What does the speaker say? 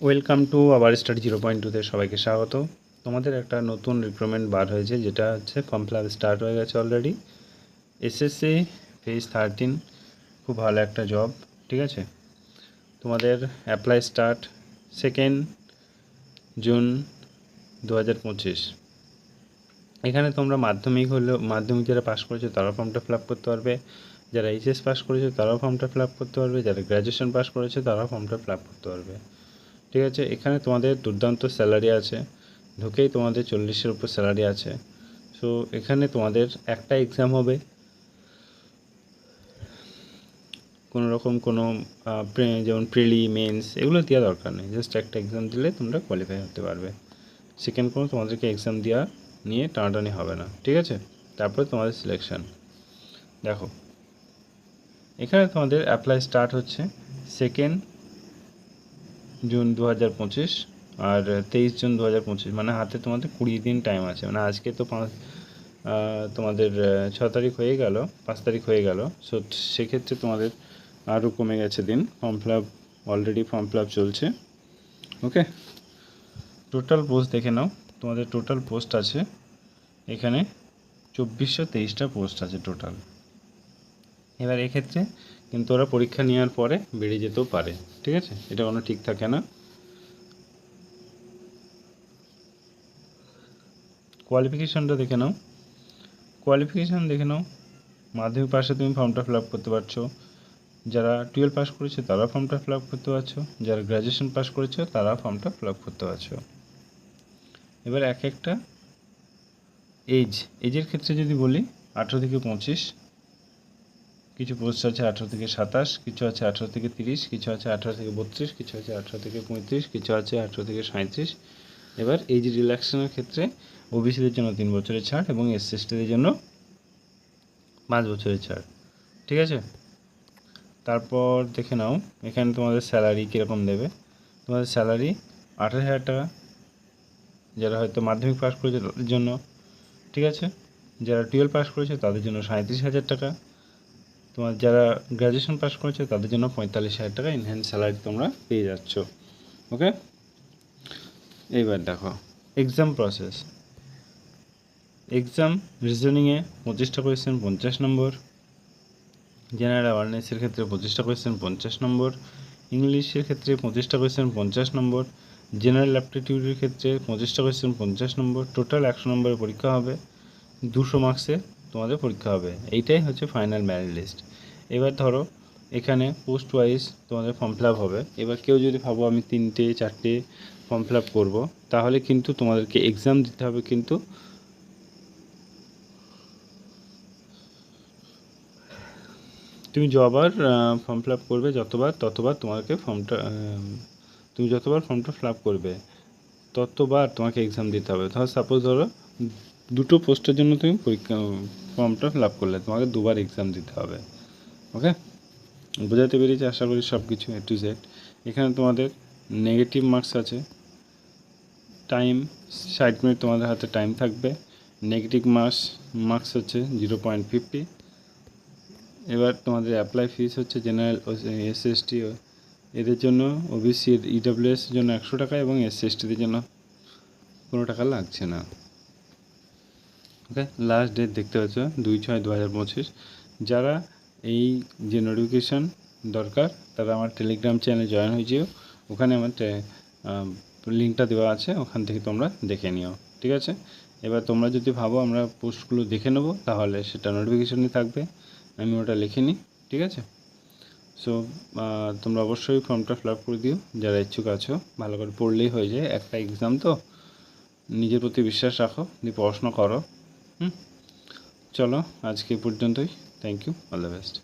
Welcome to আবার study zero point টুতে সবাইকে স্বাগত। তোমাদের একটা নতুন রিক্রুটমেন্ট বার হয়েছে, যেটা হচ্ছে ফর্ম ফিল স্টার্ট হয়ে গেছে অলরেডি এসএসসি ফেজ থার্টিন খুব ভালো একটা জব ঠিক আছে? তোমাদের অ্যাপ্লাই স্টার্ট সেকেন্ড জুন দু হাজার পঁচিশ। এখানে তোমরা মাধ্যমিক হলেও, মাধ্যমিক যারা পাস করেছ, তারাও ফর্মটা ফিল করতে পারবে। যারা এইচএস পাস করেছ, তারাও ফর্মটা ফিল করতে পারবে। যারা গ্র্যাজুয়েশন পাস করেছে, তারাও ফর্মটা ফিল করতে পারবে। ঠিক আছে? এখানে তোমাদের দুর্দান্ত স্যালারি আছে। ঢুকেই তোমাদের চল্লিশের উপর স্যালারি আছে। সো এখানে তোমাদের একটা এক্সাম হবে। কোনো রকম কোনো যেমন প্রিলি মেন্স এগুলো দেওয়া দরকার নেই। জাস্ট একটা এক্সাম দিলে তোমরা কোয়ালিফাই হতে পারবে। সেকেন্ড কোনো তোমাদেরকে এক্সাম দেওয়া নিয়ে টানাটানি হবে না। ঠিক আছে? তারপরে তোমাদের সিলেকশন দেখো। এখানে তোমাদের অ্যাপ্লাই স্টার্ট হচ্ছে। সেকেন্ড জুন দু হাজার পঁচিশ আর তেইশ জুন দু হাজার পঁচিশ মানে হাতে তোমাদের কুড়ি দিন টাইম আছে। মানে আজকে তো পাঁচ তোমাদের ছ তারিখ হয়ে গেল, পাঁচ তারিখ হয়ে গেল। সো সেক্ষেত্রে তোমাদের আরও কমে গেছে দিন। Form fill up already form fill up চলছে। ওকে টোটাল পোস্ট দেখে নাও। তোমাদের টোটাল পোস্ট আছে। এখানে চব্বিশশো তেইশটা পোস্ট আছে টোটাল এবার এক্ষেত্রে কিন্তু ওরা পরীক্ষা নেওয়ার পরে বেড়ে যেতেও পারে, ঠিক আছে? এটা কোনো ঠিক থাকে না। কোয়ালিফিকেশনটা দেখে নাও। কোয়ালিফিকেশান দেখে নাও। মাধ্যমিক পাশে তুমি ফর্মটা ফিল আপ করতে পারছ। যারা টুয়েলভ পাস করেছে, তারা ফর্মটা ফিল আপ করতে পারছ। যারা গ্র্যাজুয়েশন পাস করেছে, তারা ফর্মটা ফিল আপ করতে পারছ। এবার এক একটা এজ, এজের ক্ষেত্রে যদি বলি, আঠেরো থেকে পঁচিশ কিছু পোস্ট আছে আঠেরো থেকে সাতাশ, কিছু আছে আঠেরো থেকে তিরিশ, কিছু আছে আঠেরো থেকে বত্রিশ, কিছু আছে আঠেরো থেকে পঁয়ত্রিশ, কিছু আছে আঠেরো থেকে সাঁত্রিশ এবার এজ রিল্যাক্সেশনের ক্ষেত্রে ওবিসিদের জন্য তিন বছরের ছাড় এবং এসসি এসটিদের জন্য পাঁচ বছরের ছাড়। ঠিক আছে? তারপর দেখে নাও, এখানে তোমাদের স্যালারি কীরকম দেবে? তোমাদের স্যালারি আঠাশ হাজার টাকা, যারা হয়তো মাধ্যমিক পাস করেছে তাদের জন্য। ঠিক আছে? যারা টুয়েলভ পাস করেছে তাদের জন্য সাঁত্রিশ হাজার টাকা। তোমার যারা গ্র্যাজুয়েশন পাস করেছে, তাদের জন্য পঁয়তাল্লিশ হাজার টাকা ইনহ্যান্ড স্যালারি তোমরা পেয়ে যাচ্ছ। ওকে এইবার দেখো এক্সাম প্রসেস এক্সাম রিজনিংয়ে পঁচিশটা কোয়েশ্চেন পঞ্চাশ নম্বর। জেনারেল অ্যাওয়ারনেসের ক্ষেত্রে পঁচিশটা কোয়েশ্চেন পঞ্চাশ নম্বর। ইংলিশের ক্ষেত্রে পঁচিশটা কোয়েশ্চেন পঞ্চাশ নম্বর। জেনারেল অ্যাপটিটিউডের ক্ষেত্রে পঁচিশটা কোয়েশ্চেন পঞ্চাশ নম্বর। টোটাল একশো নম্বরের পরীক্ষা হবে। দুশো মার্কসে তোমাদের পরীক্ষা হবে। এইটাই হচ্ছে ফাইনাল ম্যারিট লিস্ট এবার ধরো, এখানে পোস্ট ওয়াইজ তোমাদের ফর্ম ফিল হবে। এবার কেউ যদি ভাবো আমি তিনটে, চারটে ফর্ম ফিল করব, তাহলে কিন্তু তোমাদেরকে এক্সাম দিতে হবে কিন্তু তুমি যবার ফর্ম ফিল করবে, যতবার, ততবার তোমাকে ফর্মটা তুমি যতবার ফর্মটা ফিল করবে, ততবার তোমাকে এক্সাম দিতে হবে। ধরো সাপোজ ধরো দুটো পোস্টের জন্য তুমি পরীক্ষা ফর্মটা ফিল আপ করলে, তোমাকে দুবার এক্সাম দিতে হবে ওকে বোঝাতে পেরেছি, আশা করি সব কিছু এ টু জেড এখানে তোমাদের নেগেটিভ মার্কস আছে টাইম ষাট মিনিট তোমাদের হাতে টাইম থাকবে। নেগেটিভ মার্কস মার্কস হচ্ছে জিরো পয়েন্ট ফিফটি এবার তোমাদের অ্যাপ্লাই ফিস হচ্ছে জেনারেল এস এস টি এদের জন্য ওবিসি ইডাব্লিউএস জন্য একশো টাকা এবং এস সি এস টিদের জন্য কোনো টাকা লাগছে না। ওকে? লাস্ট ডেট দেখতে পাচ্ছ, দুই ছয় দু হাজার পঁচিশ। যারা এই যে নোটিফিকেশান দরকার, তারা আমার টেলিগ্রাম চ্যানেলে জয়েন হয়ে যেও। ওখানে আমার লিঙ্কটা দেওয়া আছে, ওখান থেকে তোমরা দেখে নিও। ঠিক আছে? এবার তোমরা যদি ভাবো আমরা পোস্টগুলো দেখে নেব, তাহলে সেটা নোটিফিকেশনই থাকবে। আমি ওটা লিখে নিই, ঠিক আছে? সো তোমরা অবশ্যই ফর্মটা ফিল করে দিও। যারা ইচ্ছুক আছো, ভালো করে পড়লেই হয়ে যায়। একটা এক্সাম তো, নিজের প্রতি বিশ্বাস রাখো দিয়ে পড়াশোনা করো চলো আজকে এই পর্যন্তই thank you all the best